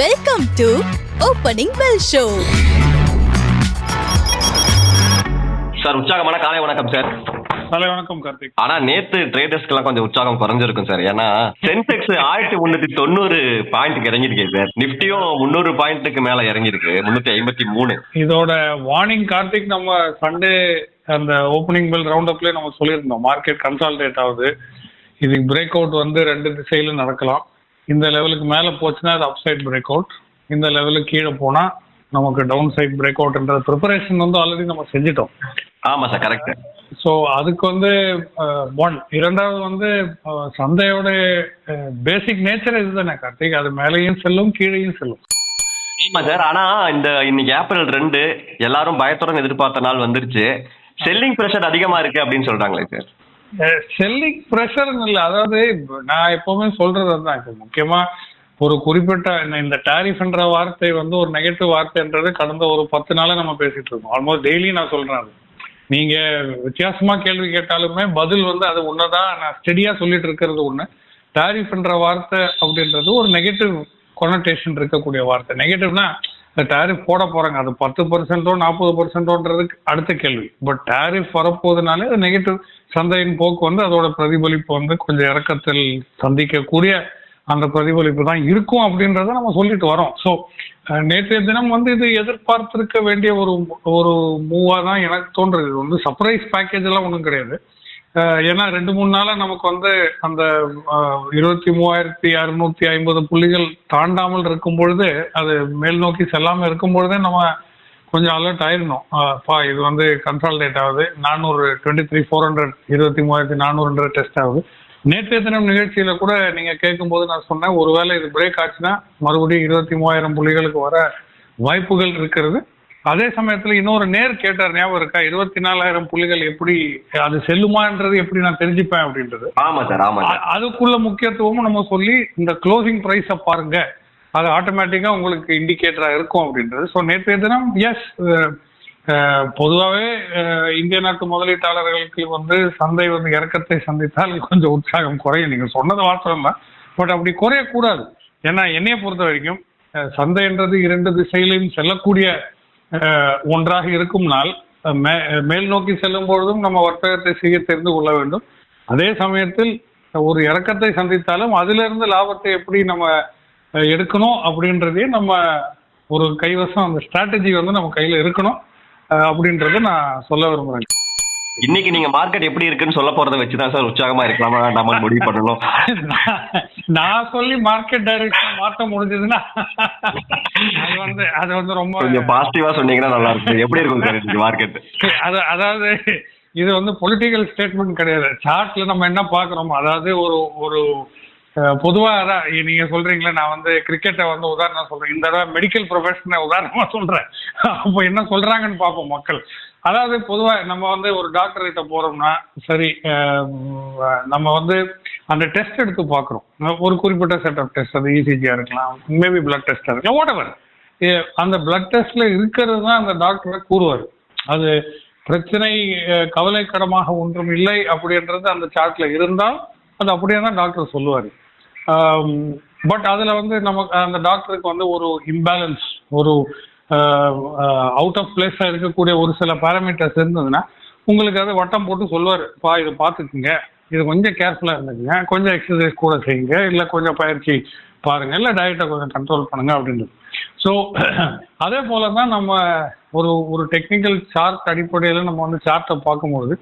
Welcome to opening bell show sir உற்சாகமான காலை வணக்கம் சார். காலை வணக்கம் கார்த்திக். ஆனா நேத்து ட்ரேடர்ஸ்க்கெல்லாம் கொஞ்சம் உற்சாகம் குறைஞ்சிருக்கும் சார். ஏன்னா சென்செக்ஸ் ஆயிரத்தி முன்னூத்தி தொண்ணூறு பாயிண்ட்க்கு இறங்கிருக்கு சார். நிப்டியும் முந்நூறு பாயிண்ட்டுக்கு மேல இறங்கிருக்கு முன்னூத்தி ஐம்பத்தி மூணு. இதோட வார்னிங் கார்த்திக் நம்ம சண்டே அந்த ஓப்பனிங் பெல் ரவுண்ட் அப்ல நம்ம சொல்லியிருந்தோம். மார்க்கெட் கன்சால்டேட் ஆகுது. இதுக்கு பிரேக் அவுட் வந்து ரெண்டு திசையிலும் நடக்கலாம். இந்த லெவலுக்கு மேல போச்சுன்னா அது அப் சைட் பிரேக் அவுட் இந்த லெவலுக்கு கீழே போனா நமக்கு டவுன் சைட் பிரேக் அவுட்ன்ற ப்ரிப்பரேஷன் வந்து ஆல்ரெடி நம்ம செஞ்சிட்டோம். ஆமா சார் கரெக்ட் ஸோ அதுக்கு வந்து ஒன் இரண்டாவது வந்து சந்தையோட பேசிக் நேச்சர் இதுதானே கார்த்திக். அது மேலேயும் செல்லும் கீழேயும் செல்லும். ஆமா சார் ஆனா இந்த இன்னைக்கு ஏப்ரல் ரெண்டு எல்லாரும் பயத்துடன் எதிர்பார்த்த நாள் வந்துருச்சு. செல்லிங் பிரஷர் அதிகமா இருக்கு அப்படின்னு சொல்றாங்களே சார் செல்லிங் ப்ரெஷர்னு இல்லை. அதாவது நான் எப்பவுமே சொல்றது தான் இப்போ முக்கியமா ஒரு குறிப்பிட்ட இந்த- டாரிஃப்ன்ற வார்த்தை வந்து ஒரு நெகட்டிவ் வார்த்தைன்றது கடந்த ஒரு பத்து நாளா நம்ம பேசிட்டு இருக்கோம். ஆல்மோஸ்ட் டெய்லி நான் சொல்றேன் அது. நீங்க வித்தியாசமா கேள்வி கேட்டாலுமே பதில் வந்து அது ஒன்னதான் நான் ஸ்டெடியா சொல்லிட்டு இருக்கிறது ஒண்ணு. டாரிஃப்ன்ற வார்த்தை அப்படின்றது ஒரு நெகட்டிவ் கொனடேஷன் இருக்கக்கூடிய வார்த்தை. நெகட்டிவ்னா டாரிஃப் போட போறாங்க. அது பத்து பர்சன்டோ நாற்பது பர்சன்டோன்றதுக்கு அடுத்த கேள்வி. பட் டாரிஃப் வரப்போகுதுனாலே அது நெகட்டிவ் சந்தையின் போக்கு வந்து அதோட பிரதிபலிப்பு வந்து கொஞ்சம் இறக்கத்தில் சந்திக்கக்கூடிய அந்த பிரதிபலிப்பு தான் இருக்கும் அப்படின்றத நம்ம சொல்லிட்டு வரோம். ஸோ நேற்றைய தினம் வந்து இது எதிர்பார்த்திருக்க வேண்டிய ஒரு ஒரு மூவா தான் எனக்கு தோன்றுறது வந்து சர்ப்ரைஸ் பேக்கேஜ் எல்லாம் ஒன்றும் கிடையாது. ஏன்னா ரெண்டு மூணு நாளா நமக்கு வந்து அந்த இருபத்தி மூவாயிரத்தி அறுநூத்தி ஐம்பது புள்ளிகள் தாண்டாமல் இருக்கும் பொழுது அது மேல் நோக்கி செல்லாம இருக்கும் பொழுதே நம்ம கொஞ்சம் அலர்ட் ஆயிருந்தோம் பா இது வந்து கன்சால்டேட் ஆகுது. நானூறு டுவெண்ட்டி த்ரீ ஃபோர் ஹண்ட்ரட் இருபத்தி மூவாயிரத்தி நானூறுன்ற டெஸ்ட் ஆகுது. நேற்றைய தினம் நிகழ்ச்சியில கூட நீங்க கேட்கும்போது நான் சொன்னேன் ஒருவேளை இது பிரேக் ஆச்சுன்னா மறுபடியும் இருபத்தி மூவாயிரம் புள்ளிகளுக்கு வர வாய்ப்புகள் இருக்கிறது. அதே சமயத்துல இன்னொரு நேர் கேட்டார் ஞாபகம் இருக்கா? இருபத்தி நாலாயிரம் புள்ளிகள் எப்படி அது செல்லுமான்றது எப்படி நான் தெரிஞ்சுப்பேன் அப்படின்றது. ஆமா சார் ஆமா அதுக்குள்ள முக்கியத்துவமும் நம்ம சொல்லி இந்த க்ளோசிங் ப்ரைஸை பாருங்க. அது ஆட்டோமேட்டிக்கா உங்களுக்கு இண்டிகேட்டரா இருக்கும் அப்படின்றது. ஸோ நேற்றைய தினம் எஸ் பொதுவாகவே இந்திய நாட்டு முதலீட்டாளர்களுக்கு வந்து சந்தை வந்து இறக்கத்தை சந்தித்தால் கொஞ்சம் உற்சாகம் குறையும். நீங்க சொன்னது தான். பட் அப்படி குறையக்கூடாது. ஏன்னா என்னைய பொறுத்த வரைக்கும் சந்தைன்றது இரண்டு திசையிலையும் செல்லக்கூடிய ஒன்றாக இருக்கும் நாள். மே- மேல் நோக்கி செல்லும் பொழுதும் நம்ம வர்த்தகத்தை செய்ய தெரிந்து கொள்ள வேண்டும். அதே சமயத்தில் ஒரு இறக்கத்தை சந்தித்தாலும் அதிலிருந்து லாபத்தை எப்படி நம்ம எடுக்கணும் அப்படின்றதே நம்ம ஒரு கைவசம் அந்த ஸ்ட்ராட்டஜி வந்து நம்ம கையில இருக்கணும். அஹ், அப்படின்றத நான் சொல்ல விரும்புறேன். இன்னைக்கு நீங்க மார்க்கெட் எப்படி இருக்குன்னு சொல்ல போறதை வச்சுதான் சார் உற்சாகமா இருக்கலாமா? நம்ம முடிவு பண்ணணும். நான் சொல்லி மார்க்கெட் டைரக்ஷன் மாற்ற முடிஞ்சதுன்னா அது வந்து அது வந்து ரொம்ப கொஞ்சம் பாசிட்டிவா சொன்னீங்கன்னா நல்லா இருக்கும். எப்படி இருக்கும் சார் இன்னைக்கு மார்க்கெட் அது அதாவது இது வந்து பொலிட்டிக்கல் ஸ்டேட்மெண்ட் கிடையாது. சார்ட்ல நம்ம என்ன பார்க்குறோமோ அதாவது ஒரு ஒரு அஹ், பொதுவா அதான் நீங்க சொல்றீங்களே நான் வந்து கிரிக்கெட்டை வந்து உதாரணம் சொல்றேன். இந்த தடவை மெடிக்கல் ப்ரொஃபஷனை உதாரணமா சொல்றேன். அப்போ என்ன சொல்றாங்கன்னு பார்ப்போம் மக்கள். அதாவது பொதுவா நம்ம வந்து ஒரு டாக்டர் கிட்ட போறோம்னா சரி நம்ம வந்து அந்த டெஸ்ட் எடுத்து பார்க்குறோம். ஒரு குறிப்பிட்ட செட் ஆஃப் டெஸ்ட் அது இசிஜியா இருக்கலாம் மேபி பிளட் டெஸ்ட் இருக்கலாம் வாட் எவர் அந்த பிளட் டெஸ்ட்ல இருக்கிறது தான் அந்த டாக்டர் கூறுவார். அது பிரச்சனை கவலைக்கடமாக ஒன்றும் இல்லை அப்படின்றது அந்த சார்ட்ல இருந்தால் அது அப்படியே தான் டாக்டர் சொல்லுவார். பட் அதுல வந்து நமக்கு அந்த டாக்டருக்கு வந்து ஒரு இம்பேலன்ஸ் ஒரு அவுட் ஆஃப் பிளேஸாக இருக்கக்கூடிய ஒரு சில பேராமீட்டர்ஸ் இருந்ததுன்னா உங்களுக்கு அதை வட்டம் போட்டு சொல்லுவார். பா இதை பார்த்துக்குங்க. இது கொஞ்சம் கேர்ஃபுல்லாக இருந்துக்குங்க. கொஞ்சம் எக்ஸசைஸ் கூட செய்யுங்க. இல்லை கொஞ்சம் பயிற்சி பாருங்க. இல்லை டயட்டை கொஞ்சம் கண்ட்ரோல் பண்ணுங்க அப்படின்றது. ஸோ அதே போல தான் நம்ம ஒரு ஒரு டெக்னிக்கல் சார்ட் அடிப்படையில் நம்ம வந்து சார்ட்டை பார்க்கும்பொழுது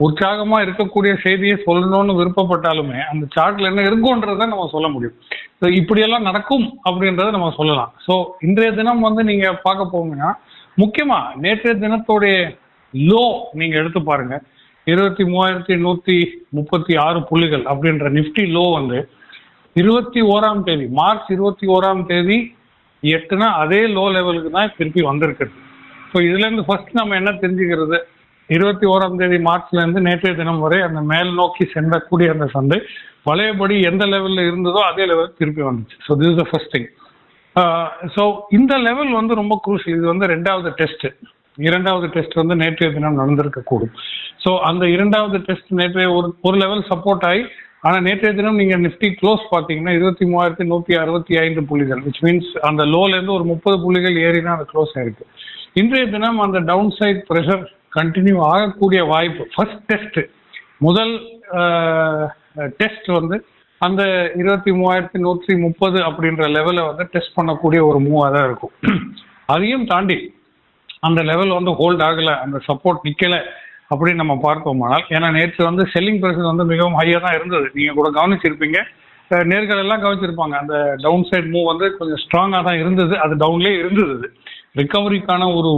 உற்சாகமா இருக்கக்கூடிய செய்தியை சொல்லணும்னு விருப்பப்பட்டாலுமே அந்த சார்ட்ல என்ன இருக்குன்றதை நம்ம சொல்ல முடியும். ஸோ இப்படியெல்லாம் நடக்கும் அப்படின்றத நம்ம சொல்லலாம். ஸோ இன்றைய தினம் வந்து நீங்க பார்க்க போங்கன்னா முக்கியமா நேற்றைய தினத்தோடைய லோ நீங்க எடுத்து பாருங்க. இருபத்தி மூவாயிரத்தி நூத்தி முப்பத்தி ஆறு புள்ளிகள் அப்படின்ற நிஃப்டி லோ வந்து இருபத்தி ஓராம் தேதி மார்ச் இருபத்தி ஓராம் தேதி எட்டுனா அதே லோ லெவலுக்கு தான் திருப்பி வந்திருக்குது. ஸோ இதுல இருந்து ஃபர்ஸ்ட் நம்ம என்ன தெரிஞ்சுக்கிறது? இருபத்தி ஓராம் தேதி மார்ச்ல இருந்து நேற்றைய தினம் வரை அந்த மேல் நோக்கி சென்றக்கூடிய அந்த சந்தை வளையபடி எந்த லெவல்ல இருந்ததோ அதே லெவல் திருப்பி வந்துச்சு. So this the first thing so இந்த லெவல் வந்து ரொம்ப குரூஷியல் இது வந்து ரெண்டாவது டெஸ்ட் இரண்டாவது டெஸ்ட் வந்து நேற்றைய தினம் நடந்திருக்க கூடும் ஸோ அந்த இரண்டாவது டெஸ்ட் நேற்றைய ஒரு ஒரு லெவல் சப்போர்ட் ஆகி ஆனால் நேற்றைய தினம் நீங்கள் நிஃப்டி க்ளோஸ் பார்த்தீங்கன்னா இருபத்தி மூவாயிரத்தி நூற்றி அறுபத்தி ஐந்து புள்ளிகள் விச் மீன்ஸ் அந்த லோலேருந்து ஒரு முப்பது புள்ளிகள் ஏறினா அது க்ளோஸ் ஆயிருக்கு. இன்றைய தினம் அந்த டவுன் சைட் ப்ரெஷர் கண்டினியூ ஆகக்கூடிய வாய்ப்பு ஃபர்ஸ்ட் டெஸ்ட் முதல் டெஸ்ட் வந்து அந்த இருபத்தி மூவாயிரத்தி நூற்றி முப்பது அப்படின்ற லெவலை வந்து டெஸ்ட் பண்ணக்கூடிய ஒரு மூவாக தான் இருக்கும். அதையும் தாண்டி அந்த லெவல் வந்து ஹோல்ட் ஆகலை அந்த சப்போர்ட் நிற்கலை அப்படின்னு நம்ம பார்த்தோமானால் ஏன்னா நேற்று வந்து செல்லிங் ப்ரைஸ் வந்து மிகவும் ஹையாக தான் இருந்தது. நீங்கள் கூட கவனிச்சிருப்பீங்க. நேர்கள் எல்லாம் கவனிச்சிருப்பாங்க. அந்த டவுன் சைட் மூவ் வந்து கொஞ்சம் ஸ்ட்ராங்காக தான் இருந்தது. அது டவுன்லேயே இருந்தது. ரிகவரிக்கான ஒரு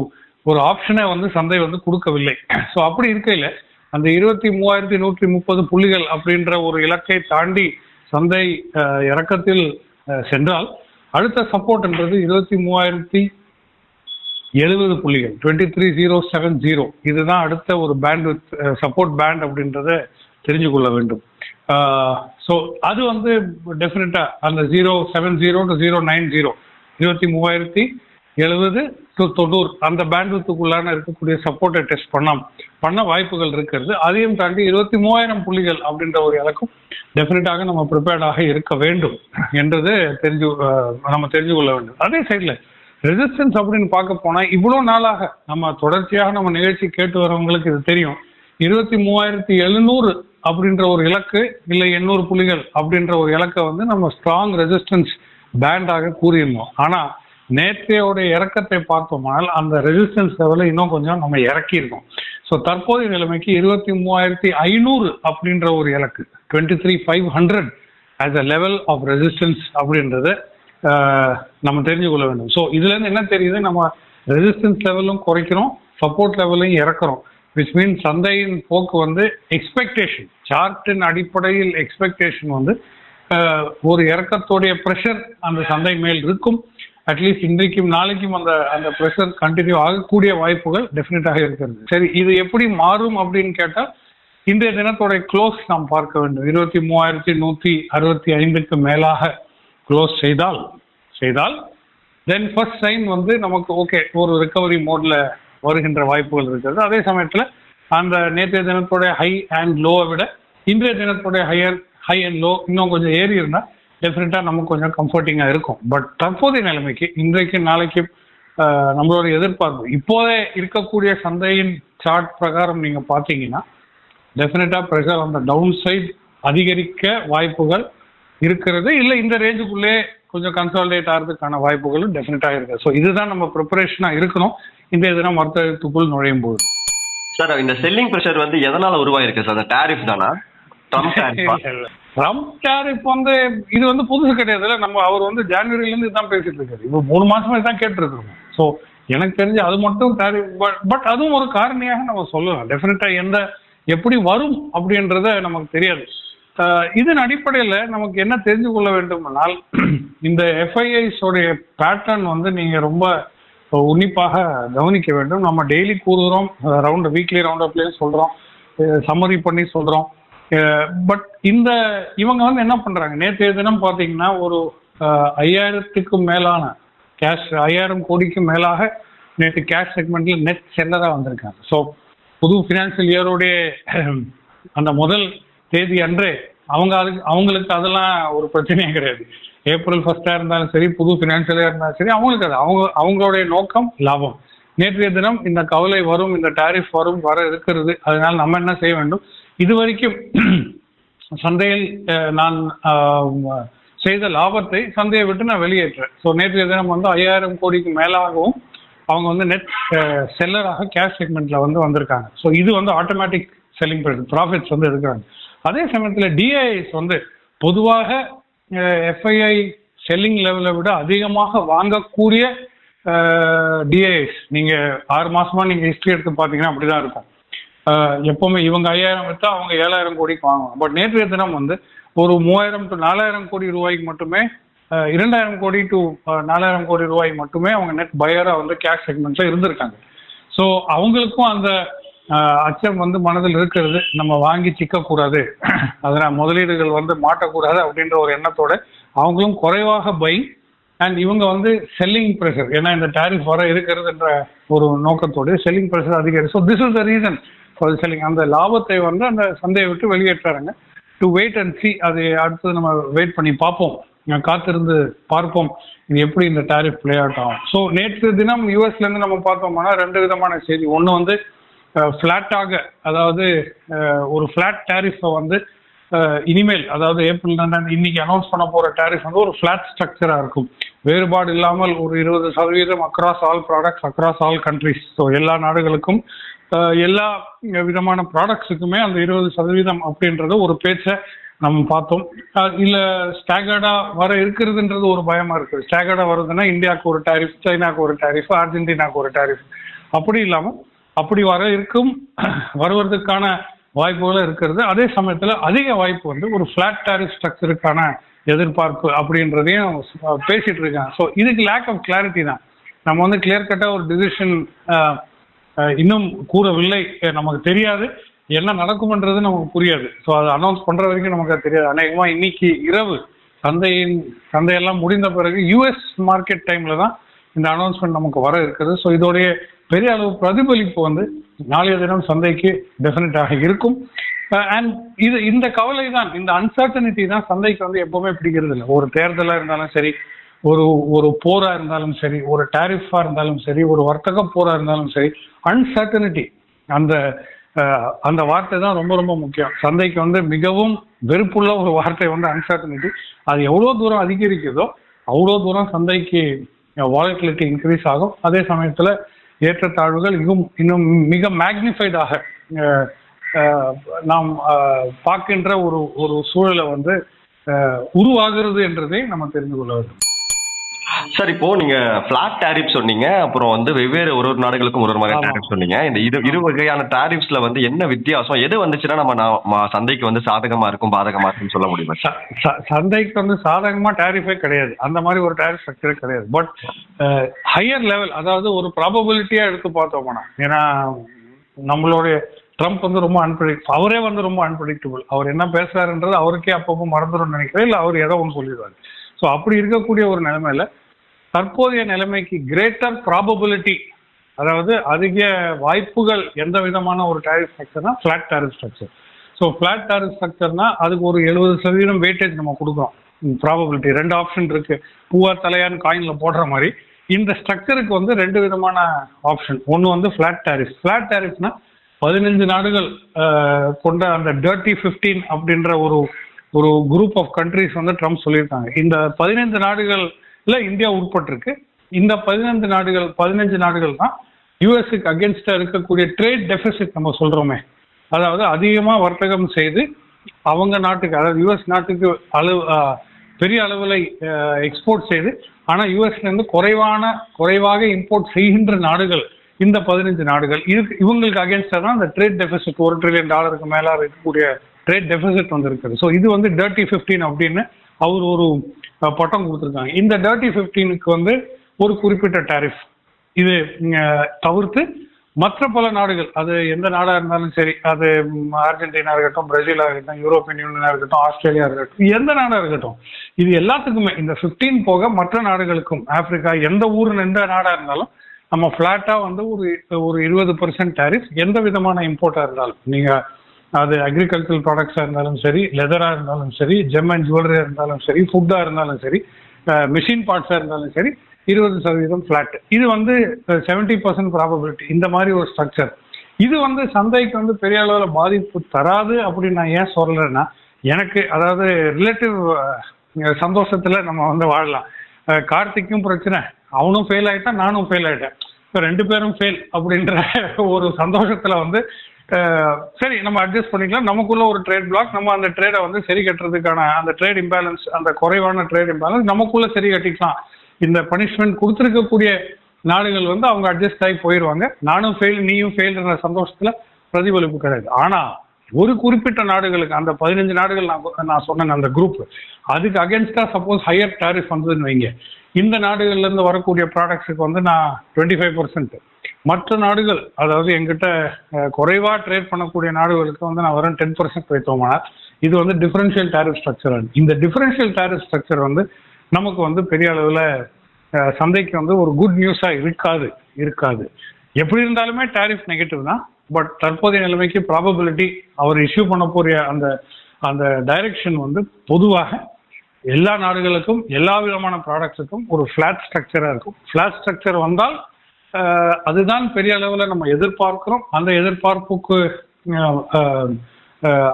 ஒரு ஆப்ஷனை வந்து சந்தை வந்து கொடுக்கவில்லை. ஸோ அப்படி இருக்கையில் அந்த இருபத்தி மூவாயிரத்தி நூற்றி முப்பது புள்ளிகள் அப்படின்ற ஒரு இலக்கை தாண்டி சந்தை இறக்கத்தில் சென்றால் அடுத்த சப்போர்ட்ன்றது இருபத்தி மூவாயிரத்தி எழுபது புள்ளிகள் twenty three zero seven zero இதுதான் அடுத்த ஒரு பேண்ட் வித் சப்போர்ட் பேண்ட் அப்படின்றத தெரிஞ்சு கொள்ள வேண்டும். ஸோ அது வந்து டெஃபினட்டாக அந்த zero seven zero to zero nine zero இருபத்தி மூவாயிரத்தி எழுபது டு தொண்ணூறு அந்த பேண்ட்வித்துக்குள்ளான இருக்கக்கூடிய சப்போர்ட்டை டெஸ்ட் பண்ண பண்ண வாய்ப்புகள் இருக்கிறது. அதையும் தாண்டி இருபத்தி மூவாயிரம் புள்ளிகள் அப்படின்ற ஒரு இலக்கும் டெஃபினட்டாக நம்ம ப்ரிப்பேர்டாக இருக்க வேண்டும் என்றது தெரிஞ்சு நம்ம தெரிஞ்சு கொள்ள வேண்டும். அதே சைடில் ரெசிஸ்டன்ஸ் அப்படின்னு பார்க்க போனால் இவ்வளோ நாளாக நம்ம தொடர்ச்சியாக நம்ம நிகழ்ச்சி கேட்டு வரவங்களுக்கு இது தெரியும். இருபத்தி மூவாயிரத்தி எழுநூறு அப்படின்ற ஒரு இலக்கு இல்லை எண்ணூறு புள்ளிகள் அப்படின்ற ஒரு இலக்கை வந்து நம்ம ஸ்ட்ராங் ரெசிஸ்டன்ஸ் பேண்டாக கூறியிருந்தோம். ஆனால் நேற்றையோடைய இறக்கத்தை பார்த்தோமானால் அந்த ரெசிஸ்டன்ஸ் லெவலில் இன்னும் கொஞ்சம் நம்ம இறக்கியிருக்கோம். ஸோ தற்போதைய நிலைமைக்கு இருபத்தி மூவாயிரத்தி ஐநூறு அப்படின்ற ஒரு இலக்கு twenty three five hundred as a level of resistance அப்படின்றத நம்ம தெரிஞ்சு கொள்ள வேண்டும். ஸோ இதுலேருந்து என்ன தெரியுது? நம்ம ரெசிஸ்டன்ஸ் லெவலும் குறைக்கிறோம் சப்போர்ட் லெவலையும் இறக்குறோம் விச் மீன் சந்தையின் போக்கு வந்து எக்ஸ்பெக்டேஷன் சார்ட்டின் அடிப்படையில் எக்ஸ்பெக்டேஷன் வந்து ஒரு இறக்கத்துடைய ப்ரெஷர் அந்த சந்தை மேல் இருக்கும். அட்லீஸ்ட் இன்றைக்கும் நாளைக்கும் அந்த அந்த ப்ரெஷர் கண்டினியூ ஆகக்கூடிய வாய்ப்புகள் டெஃபினட்டாக இருக்கிறது. சரி இது எப்படி மாறும் அப்படின்னு கேட்டால் இன்றைய தினத்தோட க்ளோஸ் நாம் பார்க்க வேண்டும். இருபத்தி மூவாயிரத்தி நூற்றி அறுபத்தி ஐந்துக்கு மேலாக க்ளோஸ் செய்தால் செய்தால் தென் ஃபர்ஸ்ட் சைன் வந்து நமக்கு ஓகே ஒரு ரிகவரி மோட்ல வருகின்ற வாய்ப்புகள் இருக்கிறது. அதே சமயத்தில் அந்த நேற்றைய தினத்துடைய ஹை அண்ட் லோவை விட இன்றைய தினத்துடைய ஹையர் ஹை அண்ட் லோ இன்னும் கொஞ்சம் ஏறி இருந்தால் டெஃபினட்டாக நமக்கு கொஞ்சம் கம்ஃபர்டிங்காக இருக்கும். பட் தற்போதைய நிலைமைக்கு இன்றைக்கு நாளைக்கு நம்மளோட எதிர்பார்ப்பு இப்போதே இருக்கக்கூடிய சந்தையின் சார்ட் பிரகாரம் நீங்கள் பார்த்தீங்கன்னா டெஃபினட்டாக ப்ரெஷர் அந்த டவுன் சைட் அதிகரிக்க வாய்ப்புகள் இருக்கிறது. இல்லை இந்த ரேஞ்சுக்குள்ளே கொஞ்சம் கன்சாலிடேட் ஆகிறதுக்கான வாய்ப்புகளும் டெஃபினட்டாக இருக்குது ஸோ இதுதான் நம்ம ப்ரிப்பரேஷனாக இருக்கணும். இந்த தினம் வர்த்தகத்துக்குள் நுழையும் போது. சார் இந்த செல்லிங் ப்ரெஷர் வந்து எதனால உருவாயிருக்கு சார் அந்த டாரிஃப் தானா? ட்ரம்ப் ட்ரம்ப் இப்போ வந்து இது வந்து புதுசு கிடையாதுல்ல நம்ம அவர் வந்து ஜான்வரியிலேருந்து இதான் பேசிட்டு இருக்காரு. இப்போ மூணு மாசமா தான் கேட்டுருக்கோம் ஸோ எனக்கு தெரிஞ்சு அது மட்டும் டாரிஃப் பட் பட் அதுவும் ஒரு காரணியாக நம்ம சொல்லலாம். டெஃபினட்டா எந்த எப்படி வரும் அப்படின்றத நமக்கு தெரியாது. இதன் அடிப்படையில் நமக்கு என்ன தெரிஞ்சு கொள்ள வேண்டுமானால் இந்த எஃப்ஐஐஸோடைய பேட்டர்ன் வந்து நீங்கள் ரொம்ப உன்னிப்பாக கவனிக்க வேண்டும். நம்ம டெய்லி கூறுகிறோம் ரவுண்ட் வீக்லி ரவுண்ட் அப்லேயும் சொல்கிறோம் சம்மரி பண்ணி சொல்கிறோம் பட் இந்த இவங்க வந்து என்ன பண்றாங்க? நேற்றைய தினம் பாத்தீங்கன்னா ஒரு ஐயாயிரத்துக்கும் மேலான கேஷ் ஐயாயிரம் கோடிக்கும் மேலாக நேற்று கேஷ் செக்மெண்ட்ல நெட் செல்லரா வந்திருக்காங்க. ஸோ புது ஃபினான்சியல் இயருடைய அந்த முதல் தேதி அன்றே அவங்க அதுக்கு அவங்களுக்கு அதெல்லாம் ஒரு பிரச்சனையே கிடையாது. ஏப்ரல் ஃபர்ஸ்டா இருந்தாலும் சரி புது ஃபினான்சியலாக இருந்தாலும் சரி அவங்களுக்கு அது அவங்க அவங்களுடைய நோக்கம் லாபம். நேற்றைய தினம் இந்த கவலை வரும் இந்த டாரிஃப் வரும் வர இருக்கிறது அதனால நம்ம என்ன செய்ய வேண்டும்? இது வரைக்கும் சந்தையில் நான் செய்த லாபத்தை சந்தையை விட்டு நான் வெளியேற்றேன். ஸோ நேற்றைய தினம் வந்து ஐயாயிரம் கோடிக்கு மேலாகவும் அவங்க வந்து நெட் செல்லராக கேஷ் செக்மெண்ட்ல வந்து வந்திருக்காங்க. ஸோ இது வந்து ஆட்டோமேட்டிக் செல்லிங் ப்ராஃபிட்ஸ் வந்து எடுக்கிறாங்க. அதே சமயத்தில் டிஐஎஸ் வந்து பொதுவாக எஃப்ஐஐ செல்லிங் லெவலை விட அதிகமாக வாங்கக்கூடிய டிஐஎஸ் நீங்கள் ஆறு மாசமா நீங்கள் ஹிஸ்ட்ரி எடுத்து பார்த்தீங்கன்னா அப்படிதான் இருக்கும். எப்பவுமே இவங்க ஐயாயிரம் விற்றா அவங்க ஏழாயிரம் கோடிக்கு வாங்குவாங்க பட் நேற்றைய தினம் வந்து ஒரு மூவாயிரம் டு நாலாயிரம் கோடி ரூபாய்க்கு மட்டுமே இரண்டாயிரம் கோடி டு நாலாயிரம் கோடி ரூபாய் மட்டுமே அவங்க நெட் பையரா வந்து கேஷ் செக்மெண்ட்ல இருந்திருக்காங்க. ஸோ அவங்களுக்கும் அந்த அச்சம் வந்து மனதில் இருக்கிறது. நம்ம வாங்கி சிக்கக்கூடாது. அதனால் முதலீடுகள் வந்து மாட்டக்கூடாது அப்படின்ற ஒரு எண்ணத்தோட அவங்களும் குறைவாக பை அண்ட் இவங்க வந்து செல்லிங் ப்ரெஷர் ஏன்னா இந்த டாரிஃப் வர இருக்கிறதுன்ற ஒரு நோக்கத்தோடு selling pressure அதிகரி so this is the reason for selling அந்த லாபத்தை வந்து அந்த சந்தையை விட்டு வெளியேற்றாருங்க. டு வெயிட் அண்ட் சி அது அடுத்தது நம்ம வெயிட் பண்ணி பார்ப்போம். காத்திருந்து பார்ப்போம். இது எப்படி இந்த டாரிஃப் பிளே அவுட் ஆகும். ஸோ நேற்று தினம் யூஎஸ்லேருந்து நம்ம பார்த்தோம்னா ரெண்டு விதமான செய்தி. ஒன்று வந்து ஃப்ளாட்டாக அதாவது ஒரு ஃப்ளாட் டேரிஃபை வந்து இனிமேல் அதாவது ஏப்ரல் ரெண்டாம் இன்னைக்கு அனௌன்ஸ் பண்ண போற டாரிஃப் வந்து ஒரு ஃபிளாட் ஸ்ட்ரக்சரா இருக்கும். வேறுபாடு இல்லாமல் ஒரு இருபது சதவீதம் across all products across all countries so எல்லா நாடுகளுக்கும் எல்லா விதமான ப்ராடக்ட்ஸுக்குமே அந்த இருபது சதவீதம் அப்படின்றது ஒரு பேச்சை நம்ம பார்த்தோம். இல்ல ஸ்டாகர்டா வர இருக்கிறதுன்றது ஒரு பயமா இருக்கு ஸ்டாகர்டா வருதுன்னா இந்தியாவுக்கு ஒரு டாரிஃப் சைனாக்கு ஒரு டாரிஃப் அர்ஜென்டினாக்கு ஒரு டாரிஃப் அப்படி இல்லாம அப்படி வர இருக்கும் வருவதற்கான வாய்ப்புகளும் இருக்கிறது. அதே சமயத்துல அதிக வாய்ப்பு வந்து ஒரு ஃபிளாட் டாரிஃப் ஸ்ட்ரக்சருக்கான எதிர்பார்ப்பு அப்படின்றதையும் பேசிட்டு இருக்காங்க. ஸோ இதுக்கு லேக் ஆஃப் கிளாரிட்டி தான். நம்ம வந்து கிளியர் கட்டா ஒரு டிசிஷன் இன்னும் கூறவில்லை. நமக்கு தெரியாது. என்ன நடக்கும்ன்றது நமக்கு புரியாது. ஸோ அது அனௌன்ஸ் பண்ற வரைக்கும் நமக்கு அது தெரியாது. அநேகமா இன்னைக்கு இரவு சந்தையின் சந்தையெல்லாம் முடிந்த பிறகு யூஎஸ் மார்க்கெட் டைம்ல தான் இந்த அனௌன்ஸ்மெண்ட் நமக்கு வர இருக்குது. ஸோ இதோடைய பெரிய அளவு பிரதிபலிப்பு வந்து நாளைய தினம் சந்தைக்கு டெஃபினட்டாக இருக்கும். அண்ட் இது இந்த கவலை தான் இந்த அன்சர்டனிட்டி தான் சந்தைக்கு வந்து எப்பவுமே பிடிக்கிறது இல்லை ஒரு தேர்தலாக இருந்தாலும் சரி ஒரு ஒரு போரா இருந்தாலும் சரி ஒரு டாரிஃபா இருந்தாலும் சரி ஒரு வர்த்தக போரா இருந்தாலும் சரி அன்சர்டனிட்டி அந்த அந்த வார்த்தை தான் ரொம்ப ரொம்ப முக்கியம். சந்தைக்கு வந்து மிகவும் வெறுப்புள்ள ஒரு வார்த்தை வந்து அன்சர்டனிட்டி அது எவ்வளோ தூரம் அதிகரிக்குதோ அவ்வளோ தூரம் சந்தைக்கு வாலட்டிலிட்டி இன்க்ரீஸ் ஆகும். அதே சமயத்தில் ஏற்றத்தாழ்வுகள் இன்னும் இன்னும் மிக மேக்னிஃபைடாக நாம் பார்க்கின்ற ஒரு ஒரு சூழலை வந்து உருவாகிறது என்றதை நம்ம தெரிந்து கொள்ள வேண்டும். சார் இப்போ நீங்க பிளாட் டாரிஃப் சொன்னீங்க அப்புறம் வந்து வெவ்வேறு ஒரு ஒரு நாடுகளுக்கும் ஒரு ஒரு மாதிரி. டாரிஃப் சொன்னீங்க. இந்த இரு இரு வகையான டாரிஃப்ஸ்ல வந்து என்ன வித்தியாசம்? எது வந்துச்சுன்னா நம்ம சந்தைக்கு வந்து சாதகமா இருக்கும் பாதகமா இருக்கும்னு சொல்ல முடியுமா சந்தைக்கு வந்து சாதகமா டாரிஃபே கிடையாது. அந்த மாதிரி ஒரு டாரிஃப் ஸ்ட்ரக்சரே கிடையாது. பட் ஹையர் லெவல் அதாவது ஒரு ப்ராபபிலிட்டியா எடுத்து பார்த்தோம்னா ஏன்னா நம்மளுடைய ட்ரம்ப் வந்து ரொம்ப அன்பிரடிக்ட் அவரே வந்து ரொம்ப அன்பிரடிக்டபிள் அவர் என்ன பேசுறாருன்றது அவருக்கே அப்பப்போ மறந்துடும் நினைக்கிறேன் இல்லை அவர் ஏதோ ஒன்று சொல்லிடுவாரு. ஸோ அப்படி இருக்கக்கூடிய ஒரு நிலைமையில தற்போதைய நிலைமைக்கு கிரேட்டர் ப்ராபபிலிட்டி அதாவது அதிக வாய்ப்புகள் எந்த விதமான ஒரு tariff ஸ்ட்ரக்சர்னா flat tariff structure so flat tariff ஸ்ட்ரக்சர்னா அதுக்கு ஒரு எழுபது சதவீதம் வெயிட்டேஜ் நம்ம கொடுக்குறோம். ப்ராபபிலிட்டி ரெண்டு ஆப்ஷன் இருக்கு. பூவா தலையான்னு காயினில் போடுற மாதிரி. இந்த ஸ்ட்ரக்சருக்கு வந்து ரெண்டு விதமான ஆப்ஷன் ஒன்று வந்து ஃபிளாட் டேரிஃப் ஃபிளாட் டேரிஃப்னா பதினஞ்சு நாடுகள் கொண்ட அந்த டர்ட்டி ஃபிஃப்டீன் அப்படின்ற ஒரு ஒரு குரூப் ஆஃப் கண்ட்ரிஸ் வந்து ட்ரம்ப் சொல்லியிருக்காங்க. இந்த பதினைந்து நாடுகள்ல இந்தியா உட்பட்டிருக்கு. இந்த பதினைந்து நாடுகள் பதினஞ்சு நாடுகள் தான் யூஎஸ்க்கு அகேன்ஸ்டா இருக்கக்கூடிய ட்ரேட் டெபிசிட் நம்ம சொல்றோமே. அதாவது அதிகமாக வர்த்தகம் செய்து அவங்க நாட்டுக்கு அதாவது யுஎஸ் நாட்டுக்கு அளவு பெரிய அளவில் எக்ஸ்போர்ட் செய்து ஆனால் யூஎஸ்லேருந்து குறைவான குறைவாக இம்போர்ட் செய்கின்ற நாடுகள் இந்த பதினஞ்சு நாடுகள். இதுக்கு இவங்களுக்கு அகேன்ஸ்டாக தான் இந்த ட்ரேட் டெபிசிட் ஒரு ட்ரில்லியன் டாலருக்கு மேலே இருக்கக்கூடிய ட்ரேட் டெபிசிட் வந்திருக்குது ஸோ இது வந்து டர்ட்டி ஃபிஃப்டீன் அப்படின்னு அவர் ஒரு பட்டம் கொடுத்துருக்காங்க. இந்த டர்ட்டி ஃபிஃப்டீனுக்கு வந்து ஒரு குறிப்பிட்ட டேரிஃப் இது தவிர்த்து மற்ற பல நாடுகள் அது எந்த நாடாக இருந்தாலும் சரி அது அர்ஜென்டினா இருக்கட்டும் பிரேசிலாக இருக்கட்டும் யூரோப்பியன் யூனியனாக இருக்கட்டும் ஆஸ்திரேலியா இருக்கட்டும் எந்த நாடாக இருக்கட்டும் இது எல்லாத்துக்குமே இந்த 15 போக மற்ற நாடுகளுக்கும் ஆப்பிரிக்கா எந்த ஊர்ல எந்த நாடாக இருந்தாலும் நம்ம ஃப்ளாட்டாக வந்து ஒரு ஒரு இருபது பர்சன்ட் டேரிஃப் எந்த விதமான இம்போர்ட்டாக இருந்தாலும் நீங்கள் அது அக்ரிகல்ச்சரல் ப்ராடக்ட்ஸாக இருந்தாலும் சரி லெதராக இருந்தாலும் சரி ஜெம் அண்ட் ஜுவல்லரியாக இருந்தாலும் சரி ஃபுட்டாக இருந்தாலும் சரி மிஷின் பார்ட்ஸாக இருந்தாலும் சரி இருபது சதவீதம் ஃபிளாட் இது வந்து செவன்டி பர்சன்ட் ப்ராபபிலிட்டி இந்த மாதிரி ஒரு ஸ்ட்ரக்சர் இது வந்து சந்தைக்கு வந்து பெரிய அளவில் பாதிப்பு தராது அப்படின்னு நான் ஏன் சொல்கிறேன்னா எனக்கு அதாவது ரிலேட்டிவ் சந்தோஷத்தில் நம்ம வந்து வாழலாம். கார்த்திக்கும் பிரச்சனை. அவனும் ஃபெயில் ஆகிட்டான் நானும் ஃபெயில் ஆகிட்டேன் இப்போ ரெண்டு பேரும் ஃபெயில் அப்படின்ற ஒரு சந்தோஷத்தில் வந்து சரி நம்ம அட்ஜஸ்ட் பண்ணிக்கலாம். நமக்குள்ள ஒரு ட்ரேட் பிளாக் நம்ம அந்த ட்ரேடை வந்து சரி கட்டுறதுக்கான அந்த ட்ரேட் இம்பேலன்ஸ் அந்த குறைவான ட்ரேட் இம்பேலன்ஸ் நமக்குள்ள சரி கட்டிக்கலாம். இந்த பனிஷ்மெண்ட் கொடுத்துருக்கக்கூடிய நாடுகள் வந்து அவங்க அட்ஜஸ்ட் ஆகி போயிடுவாங்க நானும் ஃபெயில் நீயும் ஃபெயில்ன்ற சந்தோஷத்துல பிரதிபலிப்பு கிடையாது. ஆனா ஒரு குறிப்பிட்ட நாடுகளுக்கு அந்த பதினஞ்சு நாடுகள் நான் நான் சொன்னேன் அந்த குரூப் அதுக்கு அகேன்ஸ்டா சப்போஸ் ஹையர் டாரிஃப் வந்ததுன்னு வைங்க. இந்த நாடுகள்ல இருந்து வரக்கூடிய ப்ராடக்ட்ஸுக்கு வந்து நான் டுவெண்ட்டி ஃபைவ் பர்சன்ட் மற்ற நாடுகள் அதாவது எங்கிட்ட குறைவா ட்ரேட் பண்ணக்கூடிய நாடுகளுக்கு வந்து நான் வரும் டென் பர்சன்ட் வைத்தோம்னா இது வந்து டிஃபரன்ஷியல் டேரிஃப் ஸ்ட்ரக்சர் இந்த டிஃபரன்ஷியல் டேரிஃப் ஸ்ட்ரக்சர் வந்து நமக்கு வந்து பெரிய அளவில் சந்தைக்கு வந்து ஒரு குட் நியூஸா இருக்காது இருக்காது. எப்படி இருந்தாலுமே டாரிஃப் நெகட்டிவ் தான் பட் தற்போதைய நிலைமைக்கு ப்ராபபிலிட்டி அவர் இஷ்யூ பண்ண அந்த அந்த டைரக்ஷன் வந்து பொதுவாக எல்லா நாடுகளுக்கும் எல்லா விதமான ப்ராடக்ட்ஸுக்கும் ஒரு ஃபிளாட் ஸ்ட்ரக்சராக இருக்கும். ஃபிளாட் ஸ்ட்ரக்சர் வந்தால் அதுதான் பெரிய அளவில் நம்ம எதிர்பார்க்கிறோம். அந்த எதிர்பார்ப்புக்கு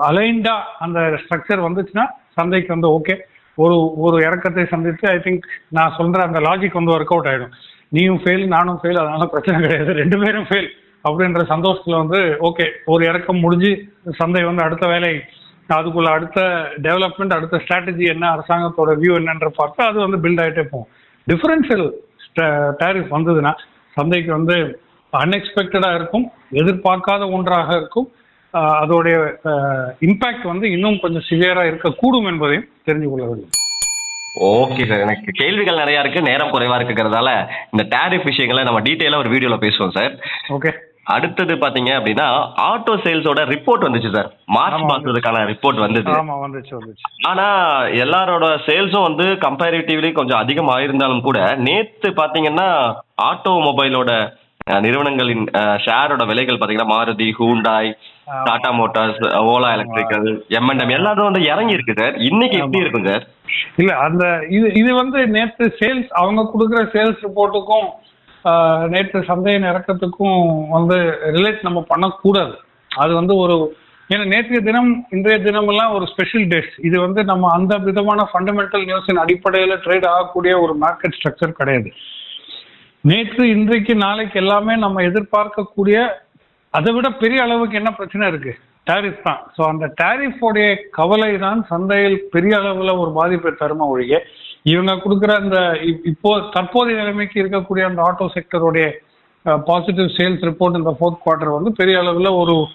அலைண்டா அந்த ஸ்ட்ரக்சர் வந்துச்சுன்னா சந்தைக்கு வந்து ஓகே ஒரு ஒரு இறக்கத்தை சந்தித்து ஐ திங்க் நான் சொல்ற அந்த லாஜிக் வந்து ஒர்க் அவுட் ஆயிடும். நீயும் ஃபெயில் நானும் ஃபெயில் அதனால பிரச்சனை கிடையாது. ரெண்டு பேரும் ஃபெயில் அப்படின்ற சந்தோஷத்துல வந்து ஓகே ஒரு இறக்கம் முடிஞ்சு சந்தை வந்து அடுத்த வேலை அதுக்குள்ள அடுத்த டெவலப்மெண்ட் அடுத்த ஸ்ட்ராட்டஜி என்ன அரசாங்கத்தோட வியூ என்னன்ற பார்த்து அது வந்து பில்ட் ஆகிட்டே போகும். டிஃபரன்ஷியல் டேரிஃப் வந்ததுன்னா சந்தைக்கு வந்து அன்எக்ஸ்பெக்டடாக இருக்கும் எதிர்பார்க்காத ஒன்றாக இருக்கும். அதோடைய இம்பேக்ட் வந்து இன்னும் கொஞ்சம் சிவியராக இருக்கக்கூடும் என்பதையும் தெரிஞ்சு கொள்ள வேண்டும். ஓகே சார் எனக்கு கேள்விகள் நிறைய இருக்கு நேரம் குறைவா இருக்குங்கிறதால இந்த டேரிஃப் விஷயங்களை நம்ம டீட்டெயிலாக ஒரு வீடியோல பேசுவோம் சார் ஓகே அடுத்தது பாத்தீங்க அப்படின்னா ஆட்டோ சேல்ஸோட ரிப்போர்ட் வந்துச்சு சார் மார்ச். மாசத்துக்கான ரிப்போர்ட் வந்தது ஆமா வந்துச்சு வந்துச்சு ஆனா எல்லாரோட சேல்ஸும் வந்து கம்பேரிட்டிவ்லி கொஞ்சம் அதிகமாயிருந்தாலும் கூட நேத்து பாத்தீங்கன்னா ஆட்டோமொபைலோட அஹ், நிறுவனங்களின் ஷேரோட விலைகள் பாத்தீங்கன்னா Maruti Hyundai. Tata Motors Ola electrical M N M இறங்கி இருக்கு சார் இன்னைக்கு எப்படி. இருக்கும் சார் இல்ல அந்த இது இது வந்து நேற்று சேல்ஸ் அவங்க கொடுக்குற சேல்ஸ் ரிப்போர்ட்டுக்கும் நேற்று சந்தையின் இறக்கத்துக்கும் வந்து ரிலேட் நம்ம பண்ணக்கூடாது. அது வந்து ஒரு ஏன்னா நேற்றைய தினம் இன்றைய தினமெல்லாம் ஒரு ஸ்பெஷல் டேஸ் இது வந்து நம்ம அந்த விதமான ஃபண்டமெண்டல் நியூஸின் அடிப்படையில் ட்ரேட் ஆகக்கூடிய ஒரு மார்க்கெட் ஸ்ட்ரக்சர் கிடையாது. நேற்று இன்றைக்கு நாளைக்கு எல்லாமே நம்ம எதிர்பார்க்கக்கூடிய அதை விட பெரிய அளவுக்கு என்ன பிரச்சனை இருக்கு? டேரிஃப் தான். ஸோ அந்த டாரிஃபோடைய கவலை தான் சந்தையில் பெரிய அளவில் ஒரு பாதிப்பை தருமா ஒழிய இவங்க கொடுக்குற அந்த இப்- இப்போ தற்போதைய நிலைமைக்கு இருக்கக்கூடிய அந்த ஆட்டோ செக்டருடைய பாசிட்டிவ் சேல்ஸ் ரிப்போர்ட் இந்த ஃபோர்த் குவார்ட்டர் வந்து பெரிய அளவில் ஒரு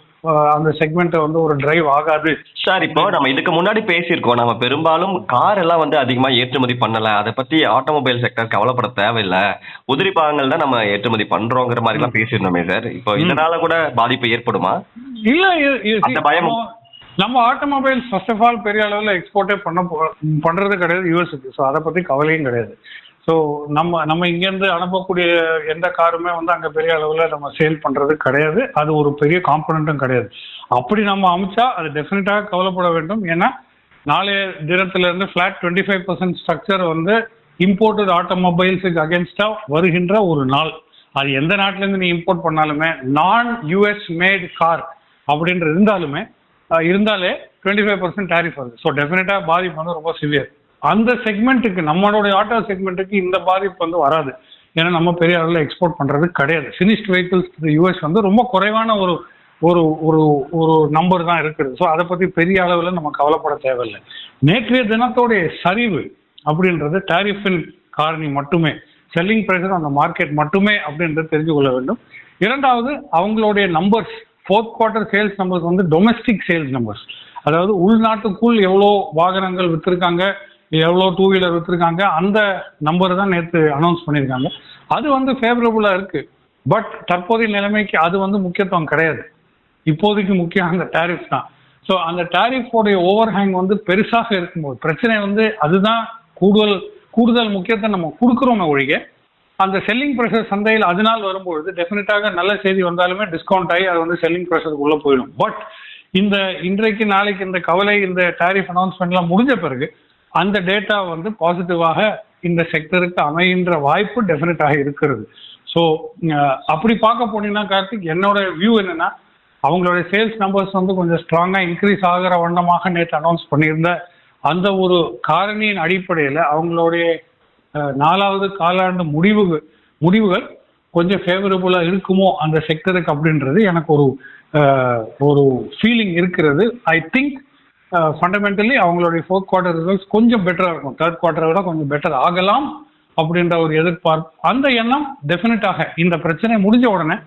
அந்த செக்மெண்ட்டை வந்து ஒரு டிரைவ் ஆகாது. சார் இப்போ நம்ம இதுக்கு முன்னாடி பேசியிருக்கோம். நம்ம பெரும்பாலும் கார் எல்லாம் வந்து அதிகமா ஏற்றுமதி பண்ணல. அதை பத்தி ஆட்டோமொபைல் செக்டர் கவலைப்பட தேவையில்லை. உதிரி பாகங்கள் தான் நம்ம ஏற்றுமதி பண்றோங்கிற மாதிரி எல்லாம் பேசியிருந்தோமே சார். இப்போ இதனால கூட பாதிப்பு ஏற்படுமா? இல்ல இது- இது- அந்த பயம். நம்ம- நம்ம ஆட்டோமொபைல்ஸ் ஃபர்ஸ்ட் ஆஃப் ஆல் பெரிய அளவில் எக்ஸ்போர்ட்டே பண்ண பண்ணுறது கிடையாது யூஎஸ்க்கு ஸோ அதை பற்றி கவலையும் கிடையாது. ஸோ நம்ம நம்ம இங்கேருந்து அனுப்பக்கூடிய எந்த காருமே வந்து அங்கே பெரிய அளவில் நம்ம சேல் பண்ணுறது கிடையாது. அது ஒரு பெரிய காம்பனண்ட்டும் கிடையாது. அப்படி நம்ம அமைச்சா அது டெஃபினட்டாக கவலைப்பட வேண்டும். ஏன்னா நாளைய தினத்துல இருந்து டுவெண்ட்டி ஃபைவ் பர்சன்ட் ஸ்ட்ரக்சர் வந்து இம்போர்ட்டட் ஆட்டோமொபைல்ஸுக்கு அகேன்ஸ்டாக வருகின்ற ஒரு நாள். அது எந்த நாட்டிலேருந்து நீ இம்போர்ட் பண்ணாலுமே நான் யூஎஸ் மேட் கார் அப்படின்ற இருந்தாலுமே இருந்தாலே டுவெண்ட்டி ஃபைவ் பர்சன்ட் டேரிஃப் வருது ஸோ டெஃபினட்டா பாதிப்பு வந்து ரொம்ப சிவியர் அந்த செக்மெண்ட்டுக்கு நம்மளுடைய ஆட்டோ செக்மெண்ட்டுக்கு இந்த பாதிப்பு வந்து வராது. ஏன்னா நம்ம பெரிய அளவில் எக்ஸ்போர்ட் பண்ணுறது கிடையாது. ஃபினிஷ்ட் வெஹிக்கிள்ஸ் யூஎஸ் வந்து ரொம்ப குறைவான ஒரு ஒரு ஒரு ஒரு நம்பர் தான் இருக்குது. ஸோ அதை பற்றி பெரிய அளவில் நம்ம கவலைப்பட தேவையில்லை. நேற்றைய தினத்தோடைய சரிவு அப்படின்றது டேரிஃபின் காரணி மட்டுமே. செல்லிங் ப்ரைஸஸ் அந்த மார்க்கெட் மட்டுமே அப்படின்றது தெரிஞ்சு கொள்ள வேண்டும். இரண்டாவது அவங்களுடைய numbers fourth quarter sales numbers வந்து டொமஸ்டிக் சேல்ஸ் நம்பர்ஸ் அதாவது உள்நாட்டுக்குள் எவ்வளோ வாகனங்கள் விற்றுருக்காங்க எவ்வளோ டூ வீலர் விற்றுருக்காங்க அந்த நம்பர் தான் நேற்று அனௌன்ஸ் பண்ணியிருக்காங்க. அது வந்து ஃபேவரபுளாக இருக்குது பட் தற்போதைய நிலைமைக்கு அது வந்து முக்கியத்துவம் கிடையாது. இப்போதைக்கு முக்கியம் அந்த டேரிஃப் தான். ஸோ அந்த டேரிஃபோடைய ஓவர் ஹேங் வந்து பெருசாக இருக்கும்போது பிரச்சனை வந்து அதுதான் கூடுதல் கூடுதல் முக்கியத்துவம் நம்ம கொடுக்குறோமே ஒழிய அந்த செல்லிங் ப்ரெஷர் சந்தையில் அதனால் வரும்பொழுது டெஃபினட்டாக நல்ல செய்தி வந்தாலுமே டிஸ்கவுண்ட் ஆகி அது வந்து செல்லிங் ப்ரெஷருக்குள்ளே போயிடும். பட் இந்த இன்றைக்கு நாளைக்கு இந்த கவலை இந்த டாரிஃப் அனௌன்ஸ்மெண்ட்லாம் முடிஞ்ச பிறகு அந்த டேட்டா வந்து பாசிட்டிவாக இந்த செக்டருக்கு அமைகின்ற வாய்ப்பு டெஃபினட்டாக இருக்கிறது. ஸோ அப்படி பார்க்க போனீங்கன்னா கார்த்திக் என்னோட வியூ என்னன்னா அவங்களுடைய சேல்ஸ் நம்பர்ஸ் வந்து கொஞ்சம் ஸ்ட்ராங்காக இன்க்ரீஸ் ஆகிற வண்ணமாக நேற்று அனௌன்ஸ் பண்ணியிருந்த அந்த ஒரு காரணியின் அடிப்படையில் அவங்களுடைய நாலாவது காலாண்டு முடிவு முடிவுகள் கொஞ்சம் ஃபேவரபுளா இருக்குமோ அந்த செக்டருக்கு அப்படின்றது எனக்கு ஒரு ஒரு ஃபீலிங் இருக்கிறது. ஐ திங்க் ஃபண்டமெண்டலி அவங்களுடைய ஃபோர்த் குவார்டர் ரிசல்ட்ஸ் கொஞ்சம் பெட்டராக இருக்கும். தேர்ட் குவார்டரை விட கொஞ்சம் பெட்டர் ஆகலாம் அப்படின்ற ஒரு எதிர்பார்ப்பு. அந்த எண்ணம் டெஃபினட்டாக இந்த பிரச்சனை முடிஞ்ச உடனே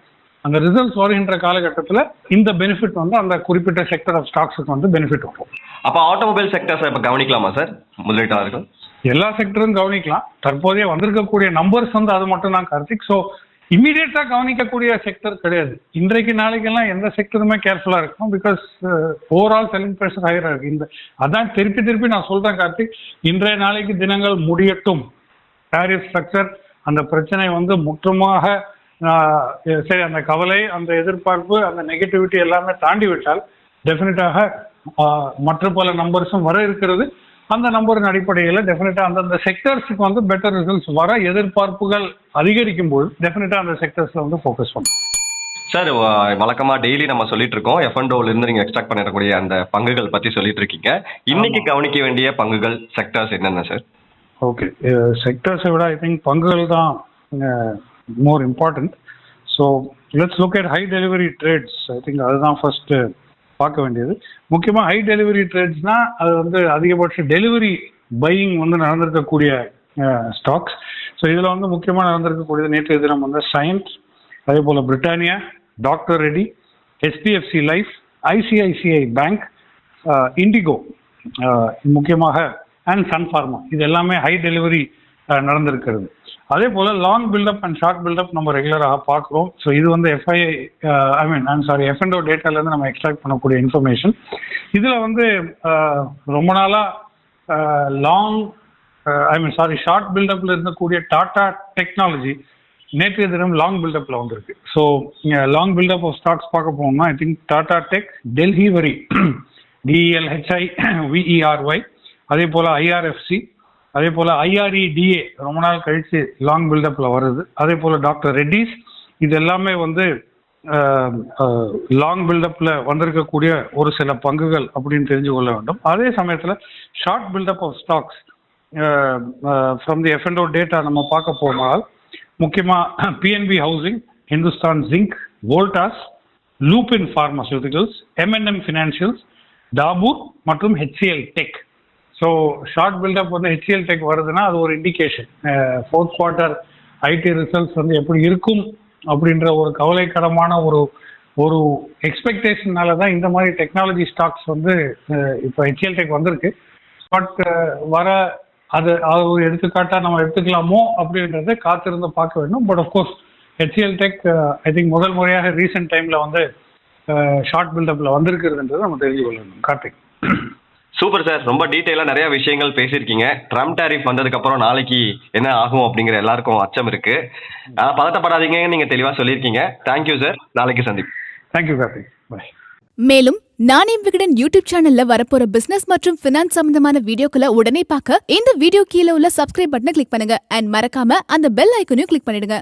அந்த ரிசல்ட்ஸ் வருகின்ற காலகட்டத்தில் இந்த பெனிஃபிட் வந்து அந்த குறிப்பிட்ட செக்டர் ஆஃப் ஸ்டாக்ஸுக்கு வந்து பெனிஃபிட் வரும். அப்போ ஆட்டோமொபைல் செக்டர்ஸ் இப்போ கவனிக்கலாமா சார் முதலீட்டாளர்கள்? எல்லா செக்டரும் கவனிக்கலாம். தற்போதைய வந்திருக்கக்கூடிய நம்பர்ஸ் வந்து அது மட்டும் தான் கார்த்திக். ஸோ இமீடியட்டா கவனிக்கக்கூடிய செக்டர் கிடையாது. இன்றைக்கு நாளைக்கெல்லாம் எந்த செக்டருமே கேர்ஃபுல்லா இருக்கும் பிகாஸ் ஓவரால் செல்லிங் ப்ரெஷர் ஹையரா இருக்கு. இந்த அதான் திருப்பி திருப்பி நான் சொல்றேன் கார்த்திக். இன்றைய நாளைக்கு தினங்கள் முடியட்டும். டாரிஃப் ஸ்ட்ரக்சர் அந்த பிரச்சனை வந்து முற்றுமாக சரி அந்த கவலை அந்த எதிர்பார்ப்பு அந்த நெகட்டிவிட்டி எல்லாமே தாண்டி விட்டால் டெஃபினட்டாக மற்ற பல நம்பர்ஸும் வர இருக்கிறது. அந்த நம்பரின் அடிப்படையில் டெஃபினட்டா அந்தந்த செக்டர்ஸுக்கு வந்து பெட்டர் ரிசல்ட்ஸ் வர எதிர்பார்ப்புகள் அதிகரிக்கும் போது டெஃபினட்டா அந்த செக்டர்ஸ்ல வந்து ஃபோக்கஸ் பண்ணும் சார் வ- வழக்கமா டெய்லி நம்ம சொல்லிட்டு இருக்கோம். எஃப்என்டோல இருந்து நீங்க எக்ஸ்ட்ராக்ட் பண்ணிடக்கூடிய அந்த பங்குகள் பத்தி சொல்லிட்டு இருக்கீங்க. இன்னைக்கு கவனிக்க வேண்டிய பங்குகள் செக்டர்ஸ் என்னென்ன சார் ஓகே செக்டர்ஸை விட ஐ திங்க் பங்குகள் தான் more important so let's look at high delivery trades I think அதுதான் ஃபர்ஸ்ட் பார்க்க வேண்டியது. முக்கியமாக ஹை டெலிவரி ட்ரேட்ஸ்னா அது வந்து அதிகபட்ச டெலிவரி பையிங் வந்து நடந்திருக்கக்கூடிய ஸ்டாக்ஸ் ஸோ இதில் வந்து முக்கியமாக நடந்திருக்கக்கூடியது நேற்றைய தினம் வந்து சயின்ஸ் அதே போல் Britannia doctor Reddy HDFC life ICICI bank IndiGo முக்கியமாக அண்ட் சன் ஃபார்மா இது எல்லாமே ஹை டெலிவரி நடந்திருக்கிறது. அதே போல் long buildup and short buildup நம்ம ரெகுலராக பார்க்குறோம். ஸோ இது வந்து FI I mean I'm sorry F and O டேட்டாலேருந்து நம்ம எக்ஸ்ட்ராக்ட் பண்ணக்கூடிய இன்ஃபர்மேஷன் இதில் வந்து ரொம்ப நாளாக long I mean sorry short பில்டப்பில் இருக்கக்கூடிய டாடா டெக்னாலஜி நேற்றைய தினம் லாங் பில்டப்பில் வந்திருக்கு. So long buildup of stocks பார்க்க போனோம்னா I think Tata tech Delhivery D L H I V E R Y அதே போல் ஐஆர்எஃப்சி அதே போல் ஐஆர்இடிஏ ரொம்ப நாள் கழிச்சு லாங் பில்டப்ல வருது. அதே போல் டாக்டர் ரெட்டிஸ் இது எல்லாமே வந்து லாங் பில்டப்ல வந்திருக்கக்கூடிய ஒரு சில பங்குகள் அப்படின்னு தெரிஞ்சு கொள்ள வேண்டும். அதே சமயத்தில் short buildup of stocks from the F and O data நம்ம பார்க்க போனால் முக்கியமாக PNB housing Hindustan zinc Voltas Lupin pharmaceuticals M&M financials Dabur மற்றும் HCL tech so short buildup வந்து ஹெச்சிஎல் டெக் வருதுன்னா அது ஒரு indication fourth quarter IT results வந்து எப்படி இருக்கும் அப்படின்ற ஒரு கவலைக்கரமான ஒரு ஒரு எக்ஸ்பெக்டேஷனால தான் இந்த மாதிரி டெக்னாலஜி ஸ்டாக்ஸ் வந்து இப்போ ஹெச்எல் டெக் வந்திருக்கு. பட் வர அது அது ஒரு எடுத்துக்காட்டாக நம்ம எடுத்துக்கலாமோ அப்படின்றத காத்திருந்து பார்க்க வேண்டும். But of course HL tech I think முதல் முறையாக ரீசெண்ட் டைமில் வந்து ஷார்ட் பில்டப்பில் வந்திருக்கிறதுன்றது நம்ம தெரிஞ்சு கொள்ள வேண்டும். கார்த்திக். Super sir. ரொம்ப டீட்டெயிலாக நிறைய விஷயங்கள் பேசியிருக்கீங்க. ட்ரம்ப் டேரிஃப் வந்ததுக்கு அப்புறம் நாளைக்கு என்ன ஆகும் அப்படிங்கிற எல்லாருக்கும் அச்சம் இருக்கு. ஆனா, பதட்டப்படாதீங்க நீங்க தெளிவா சொல்லியிருக்கீங்க. தேங்க்யூ சார் நாளைக்கு சந்திப்போம். தேங்க்யூ கார்த்திக் பாய் மேலும் நாணயம் விகடன் யூடியூப் சேனல்ல வரப்போற பிசினஸ் மற்றும் பினான்ஸ் சம்பந்தமான வீடியோக்களை உடனே பார்க்க இந்த வீடியோ கீழே உள்ள சப்ஸ்கிரைப் பட்டனை கிளிக் பண்ணுங்க. அண்ட் மறக்காம அந்த பெல் ஐக்கனையும் கிளிக் பண்ணிடுங்க.